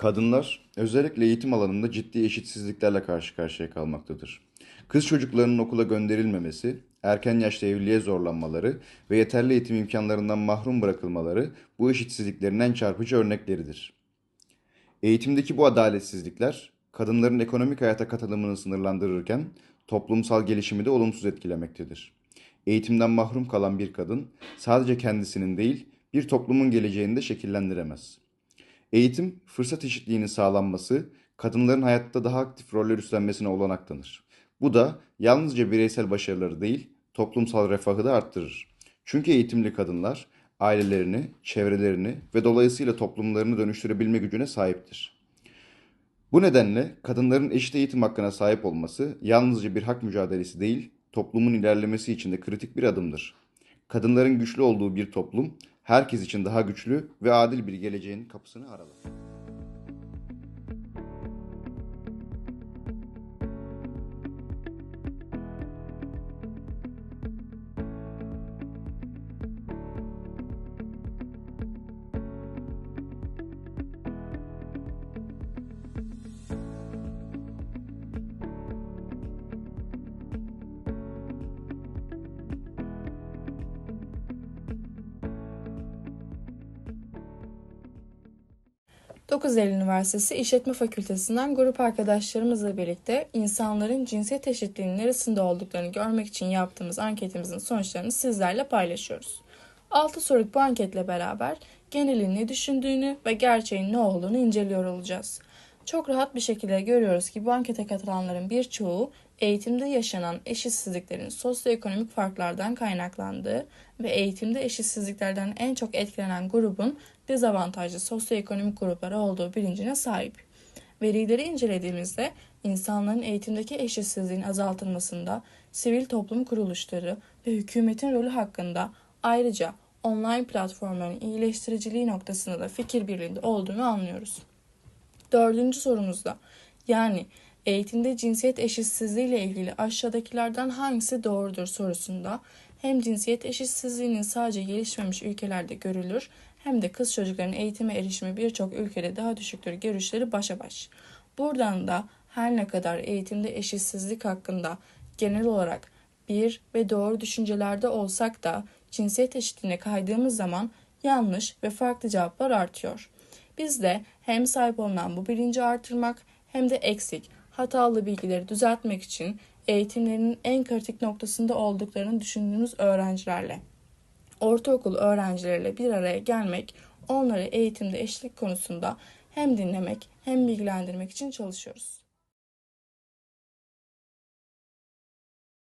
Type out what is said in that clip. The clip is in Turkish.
Kadınlar özellikle eğitim alanında ciddi eşitsizliklerle karşı karşıya kalmaktadır. Kız çocuklarının okula gönderilmemesi, erken yaşta evliliğe zorlanmaları ve yeterli eğitim imkanlarından mahrum bırakılmaları bu eşitsizliklerin en çarpıcı örnekleridir. Eğitimdeki bu adaletsizlikler kadınların ekonomik hayata katılımını sınırlandırırken toplumsal gelişimi de olumsuz etkilemektedir. Eğitimden mahrum kalan bir kadın sadece kendisinin değil bir toplumun geleceğini de şekillendiremez. Eğitim, fırsat eşitliğinin sağlanması, kadınların hayatta daha aktif roller üstlenmesine olanak tanır. Bu da yalnızca bireysel başarıları değil, toplumsal refahı da arttırır. Çünkü eğitimli kadınlar ailelerini, çevrelerini ve dolayısıyla toplumlarını dönüştürebilme gücüne sahiptir. Bu nedenle kadınların eşit eğitim hakkına sahip olması yalnızca bir hak mücadelesi değil, toplumun ilerlemesi için de kritik bir adımdır. Kadınların güçlü olduğu bir toplum, herkes için daha güçlü ve adil bir geleceğin kapısını aralar. Dokuz Eylül Üniversitesi İşletme Fakültesinden grup arkadaşlarımızla birlikte insanların cinsiyet eşitliğinin neresinde olduklarını görmek için yaptığımız anketimizin sonuçlarını sizlerle paylaşıyoruz. 6 soruluk bu anketle beraber genelin ne düşündüğünü ve gerçeğin ne olduğunu inceliyor olacağız. Çok rahat bir şekilde görüyoruz ki bu ankete katılanların birçoğu eğitimde yaşanan eşitsizliklerin sosyoekonomik farklardan kaynaklandığı ve eğitimde eşitsizliklerden en çok etkilenen grubun dezavantajlı sosyoekonomik grupları olduğu bilincine sahip. Verileri incelediğimizde insanların eğitimdeki eşitsizliğin azaltılmasında sivil toplum kuruluşları ve hükümetin rolü hakkında ayrıca online platformların iyileştiriciliği noktasında da fikir birliğinde olduğunu anlıyoruz. Dördüncü sorumuzda yani eğitimde cinsiyet eşitsizliği ile ilgili aşağıdakilerden hangisi doğrudur sorusunda hem cinsiyet eşitsizliğinin sadece gelişmemiş ülkelerde görülür hem de kız çocukların eğitime erişimi birçok ülkede daha düşüktür görüşleri başa baş. Buradan da her ne kadar eğitimde eşitsizlik hakkında genel olarak bir ve doğru düşüncelerde olsak da cinsiyet eşitliğine kaydığımız zaman yanlış ve farklı cevaplar artıyor. Biz de hem sahip olunan bu bilinci artırmak hem de eksik, hatalı bilgileri düzeltmek için eğitimlerinin en kritik noktasında olduklarını düşündüğümüz öğrencilerle, ortaokul öğrencileriyle bir araya gelmek, onları eğitimde eşlik konusunda hem dinlemek hem bilgilendirmek için çalışıyoruz.